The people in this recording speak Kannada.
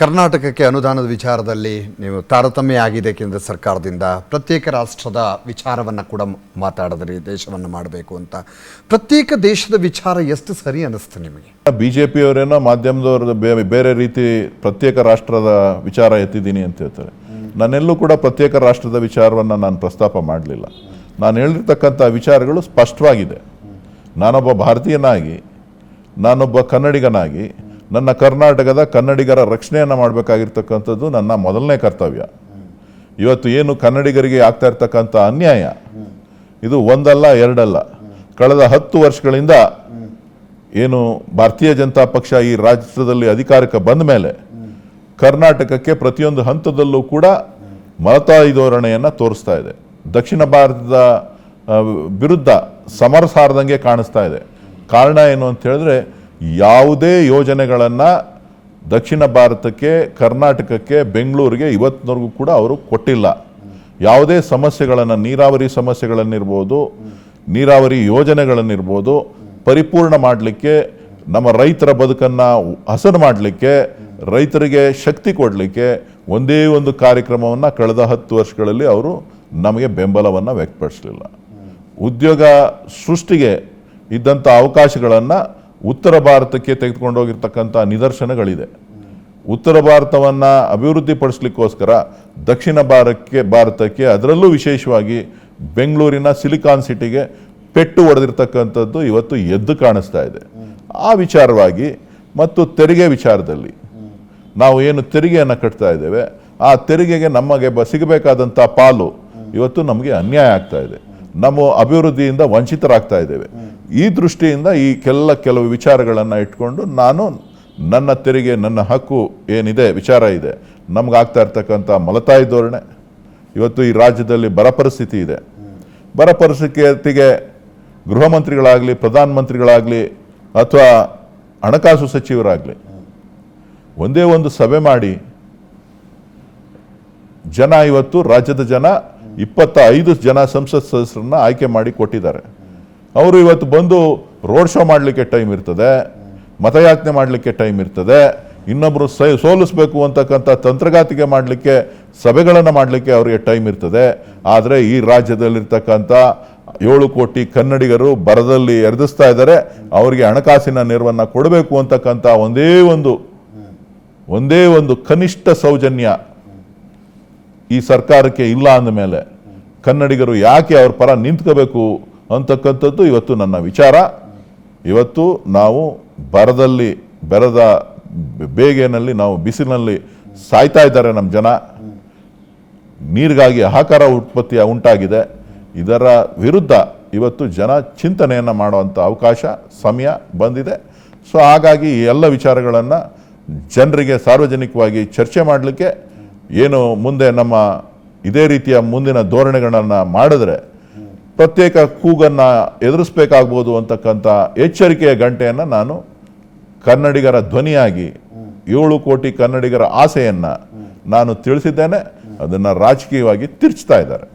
ಕರ್ನಾಟಕಕ್ಕೆ ಅನುದಾನದ ವಿಚಾರದಲ್ಲಿ ನೀವು ತಾರತಮ್ಯ ಆಗಿದೆ ಕೇಂದ್ರ ಸರ್ಕಾರದಿಂದ ಪ್ರತ್ಯೇಕ ರಾಷ್ಟ್ರದ ವಿಚಾರವನ್ನು ಕೂಡ ಮಾತಾಡಿದ್ರಿ, ದೇಶವನ್ನು ಮಾಡಬೇಕು ಅಂತ. ಪ್ರತ್ಯೇಕ ದೇಶದ ವಿಚಾರ ಎಷ್ಟು ಸರಿ ಅನ್ನಿಸ್ತು ನಿಮಗೆ? ಬಿ ಜೆ ಪಿಯವರೇನೋ ಮಾಧ್ಯಮದವ್ರದ್ದು ಬೇ- ಬೇರೆ ರೀತಿ ಪ್ರತ್ಯೇಕ ರಾಷ್ಟ್ರದ ವಿಚಾರ ಎತ್ತಿದ್ದೀನಿ ಅಂತ ಹೇಳ್ತಾರೆ. ನಾನೆಲ್ಲೂ ಕೂಡ ಪ್ರತ್ಯೇಕ ರಾಷ್ಟ್ರದ ವಿಚಾರವನ್ನು ನಾನು ಪ್ರಸ್ತಾಪ ಮಾಡಲಿಲ್ಲ. ನಾನು ಹೇಳಿರ್ತಕ್ಕಂಥ ವಿಚಾರಗಳು ಸ್ಪಷ್ಟವಾಗಿದೆ. ನಾನೊಬ್ಬ ಭಾರತೀಯನಾಗಿ, ನಾನೊಬ್ಬ ಕನ್ನಡಿಗನಾಗಿ ನನ್ನ ಕರ್ನಾಟಕದ ಕನ್ನಡಿಗರ ರಕ್ಷಣೆಯನ್ನು ಮಾಡಬೇಕಾಗಿರ್ತಕ್ಕಂಥದ್ದು ನನ್ನ ಮೊದಲನೇ ಕರ್ತವ್ಯ. ಇವತ್ತು ಏನು ಕನ್ನಡಿಗರಿಗೆ ಆಗ್ತಾ ಇರ್ತಕ್ಕಂಥ ಅನ್ಯಾಯ? ಇದು ಒಂದಲ್ಲ, ಎರಡಲ್ಲ. ಕಳೆದ ಹತ್ತು ವರ್ಷಗಳಿಂದ ಏನು ಭಾರತೀಯ ಜನತಾ ಪಕ್ಷ ಈ ರಾಜ್ಯದಲ್ಲಿ ಅಧಿಕಾರಕ್ಕೆ ಬಂದ ಮೇಲೆ ಕರ್ನಾಟಕಕ್ಕೆ ಪ್ರತಿಯೊಂದು ಹಂತದಲ್ಲೂ ಕೂಡ ಮಲತಾಯಿ ಧೋರಣೆಯನ್ನು ತೋರಿಸ್ತಾ ಇದೆ. ದಕ್ಷಿಣ ಭಾರತದ ವಿರುದ್ಧ ಸಮರ ಸಾರದಂಗೆ ಕಾಣಿಸ್ತಾ ಇದೆ. ಕಾರಣ ಏನು ಅಂತ ಹೇಳಿದ್ರೆ ಯಾವುದೇ ಯೋಜನೆಗಳನ್ನು ದಕ್ಷಿಣ ಭಾರತಕ್ಕೆ, ಕರ್ನಾಟಕಕ್ಕೆ, ಬೆಂಗಳೂರಿಗೆ ಇವತ್ತಿನವರೆಗೂ ಕೂಡ ಅವರು ಕೊಟ್ಟಿಲ್ಲ. ಯಾವುದೇ ಸಮಸ್ಯೆಗಳನ್ನು, ನೀರಾವರಿ ಸಮಸ್ಯೆಗಳನ್ನಿರ್ಬೋದು, ನೀರಾವರಿ ಯೋಜನೆಗಳನ್ನಿರ್ಬೋದು, ಪರಿಪೂರ್ಣ ಮಾಡಲಿಕ್ಕೆ, ನಮ್ಮ ರೈತರ ಬದುಕನ್ನು ಹಸನು ಮಾಡಲಿಕ್ಕೆ, ರೈತರಿಗೆ ಶಕ್ತಿ ಕೊಡಲಿಕ್ಕೆ ಒಂದೇ ಒಂದು ಕಾರ್ಯಕ್ರಮವನ್ನು ಕಳೆದ ಹತ್ತು ವರ್ಷಗಳಲ್ಲಿ ಅವರು ನಮಗೆ ಬೆಂಬಲವನ್ನು ವ್ಯಕ್ತಪಡಿಸಲಿಲ್ಲ. ಉದ್ಯೋಗ ಸೃಷ್ಟಿಗೆ ಇದ್ದಂಥ ಅವಕಾಶಗಳನ್ನು ಉತ್ತರ ಭಾರತಕ್ಕೆ ತೆಗೆದುಕೊಂಡೋಗಿರ್ತಕ್ಕಂಥ ನಿದರ್ಶನಗಳಿದೆ. ಉತ್ತರ ಭಾರತವನ್ನು ಅಭಿವೃದ್ಧಿಪಡಿಸ್ಲಿಕ್ಕೋಸ್ಕರ ದಕ್ಷಿಣ ಭಾರತಕ್ಕೆ ಭಾರತಕ್ಕೆ ಅದರಲ್ಲೂ ವಿಶೇಷವಾಗಿ ಬೆಂಗಳೂರಿನ ಸಿಲಿಕಾನ್ ಸಿಟಿಗೆ ಪೆಟ್ಟು ಹೊಡೆದಿರ್ತಕ್ಕಂಥದ್ದು ಇವತ್ತು ಎದ್ದು ಕಾಣಿಸ್ತಾ ಇದೆ. ಆ ವಿಚಾರವಾಗಿ ಮತ್ತು ತೆರಿಗೆ ವಿಚಾರದಲ್ಲಿ ನಾವು ಏನು ತೆರಿಗೆಯನ್ನು ಕಟ್ತಾ ಇದ್ದೇವೆ. ಆ ತೆರಿಗೆಗೆ ನಮಗೆ ಬ, ಸಿಗಬೇಕಾದಂಥ ಪಾಲು ಇವತ್ತು ನಮಗೆ ಅನ್ಯಾಯ ಆಗ್ತಾ ಇದೆ. ನಮ್ಮ ಅಭಿವೃದ್ಧಿಯಿಂದ ವಂಚಿತರಾಗ್ತಾ ಇದ್ದೇವೆ. ಈ ದೃಷ್ಟಿಯಿಂದ ಈ ಕೆಲ ಕೆಲವು ವಿಚಾರಗಳನ್ನು ಇಟ್ಕೊಂಡು ನಾನು ನನ್ನ ತೆರಿಗೆ, ನನ್ನ ಹಕ್ಕು ಏನಿದೆ, ವಿಚಾರ ಇದೆ. ನಮಗಾಗ್ತಾ ಇರ್ತಕ್ಕಂಥ ಮಲತಾಯಿ ಧೋರಣೆ, ಇವತ್ತು ಈ ರಾಜ್ಯದಲ್ಲಿ ಬರ ಪರಿಸ್ಥಿತಿ ಇದೆ. ಬರ ಪರಿಸ್ಥಿತಿಗೆ ಗೃಹ ಮಂತ್ರಿಗಳಾಗಲಿ ಪ್ರಧಾನಮಂತ್ರಿಗಳಾಗಲಿ, ಅಥವಾ ಹಣಕಾಸು ಸಚಿವರಾಗಲಿ, ಒಂದೇ ಒಂದು ಸಭೆ ಮಾಡಿ ಜನ ಇವತ್ತು ರಾಜ್ಯದ ಜನ ಇಪ್ಪತ್ತ ಐದು ಜನ ಸಂಸತ್ ಸದಸ್ಯರನ್ನ ಆಯ್ಕೆ ಮಾಡಿ ಕೊಟ್ಟಿದ್ದಾರೆ. ಅವರು ಇವತ್ತು ಬಂದು ರೋಡ್ ಶೋ ಮಾಡಲಿಕ್ಕೆ ಟೈಮ್ ಇರ್ತದೆ, ಮತಯಾಚನೆ ಮಾಡಲಿಕ್ಕೆ ಟೈಮ್ ಇರ್ತದೆ ಇನ್ನೊಬ್ಬರು ಸೈ, ಸೋಲಿಸ್ಬೇಕು ಅಂತಕ್ಕಂಥ ತಂತ್ರಗಾತಿಗೆ ಮಾಡಲಿಕ್ಕೆ, ಸಭೆಗಳನ್ನು ಮಾಡಲಿಕ್ಕೆ ಅವರಿಗೆ ಟೈಮ್ ಇರ್ತದೆ. ಆದರೆ ಈ ರಾಜ್ಯದಲ್ಲಿರ್ತಕ್ಕಂಥ ಏಳು ಕೋಟಿ ಕನ್ನಡಿಗರು ಬರದಲ್ಲಿ ಎರೆದಿಸ್ತಾ ಇದ್ದಾರೆ, ಅವರಿಗೆ ಹಣಕಾಸಿನ ನೆರವನ್ನು ಕೊಡಬೇಕು ಅಂತಕ್ಕಂಥ ಒಂದೇ ಒಂದು ಒಂದೇ ಒಂದು ಕನಿಷ್ಠ ಸೌಜನ್ಯ ಈ ಸರ್ಕಾರಕ್ಕೆ ಇಲ್ಲ ಅಂದಮೇಲೆ ಕನ್ನಡಿಗರು ಯಾಕೆ ಅವ್ರ ಪರ ನಿಂತ್ಕೋಬೇಕು ಅಂತಕ್ಕಂಥದ್ದು ಇವತ್ತು ನನ್ನ ವಿಚಾರ. ಇವತ್ತು ನಾವು ಬರದಲ್ಲಿ, ಬೆರದ ಬೇಗೆನಲ್ಲಿ ನಾವು ಬಿಸಿಲಿನಲ್ಲಿ ಸಾಯ್ತಾ ಇದ್ದಾರೆ ನಮ್ಮ ಜನ. ನೀರಿಗಾಗಿ ಆಹಾರ ಉತ್ಪತ್ತಿ ಉಂಟಾಗಿದೆ. ಇದರ ವಿರುದ್ಧ ಇವತ್ತು ಜನ ಚಿಂತನೆಯನ್ನು ಮಾಡುವಂಥ ಅವಕಾಶ, ಸಮಯ ಬಂದಿದೆ. ಸೊ, ಹಾಗಾಗಿ ಈ ಎಲ್ಲ ವಿಚಾರಗಳನ್ನು ಜನರಿಗೆ ಸಾರ್ವಜನಿಕವಾಗಿ ಚರ್ಚೆ ಮಾಡಲಿಕ್ಕೆ ಏನು ಮುಂದೆ ನಮ್ಮ ಇದೇ ರೀತಿಯ ಮುಂದಿನ ಧೋರಣೆಗಳನ್ನು ಮಾಡಿದ್ರೆ ಪ್ರತ್ಯೇಕ ಕೂಗನ್ನು ಎದುರಿಸಬೇಕಾಗ್ಬೋದು ಅಂತಕ್ಕಂಥ ಎಚ್ಚರಿಕೆಯ ಗಂಟೆಯನ್ನು ನಾನು ಕನ್ನಡಿಗರ ಧ್ವನಿಯಾಗಿ ಏಳು ಕೋಟಿ ಕನ್ನಡಿಗರ ಆಸೆಯನ್ನು ನಾನು ತಿಳಿಸಿದ್ದೇನೆ. ಅದನ್ನು ರಾಜಕೀಯವಾಗಿ ತಿರ್ಚ್ತಾ ಇದ್ದಾರೆ.